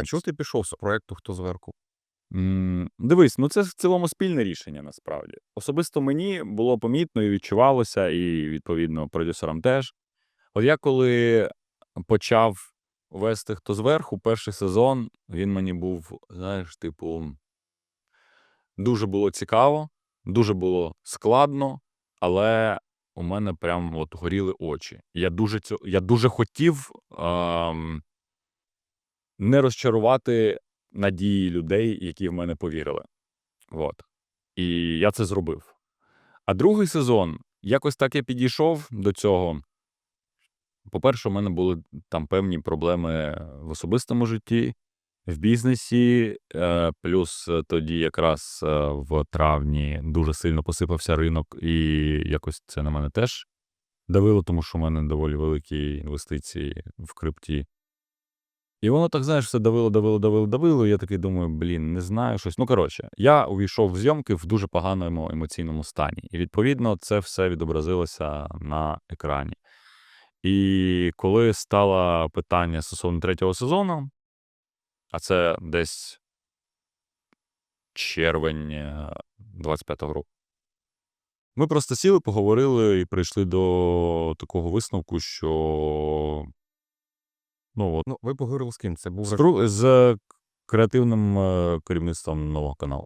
А чого ти пішов з проекту Хто зверху? М, Дивись, ну це в цілому спільне рішення насправді. Особисто мені було помітно і відчувалося, і відповідно продюсерам теж. От я коли почав вести хто зверху, перший сезон, він мені був, знаєш, типу, дуже було цікаво, дуже було складно, але у мене прям от горіли очі. Я дуже, цьо, я дуже хотів ем, не розчарувати надії людей, які в мене повірили. От. І я це зробив. А другий сезон, якось так я підійшов до цього. По-перше, у мене були там певні проблеми в особистому житті, в бізнесі. е, Плюс тоді, якраз е, в травні, дуже сильно посипався ринок, і якось це на мене теж давило, тому що у мене доволі великі інвестиції в крипті. І воно так, знаєш, все давило, давило, давило, давило. І я такий думаю, блін, не знаю щось. Ну, коротше, я увійшов в зйомки в дуже поганому емоційному стані. І відповідно це все відобразилося на екрані. І коли стало питання стосовно третього сезону, а це десь червень е, 25-го року. Ми просто сіли, поговорили і прийшли до такого висновку, що ну, от, Ну, ви поговорили з ким? Це був з, кру- з креативним е, керівництвом нового каналу.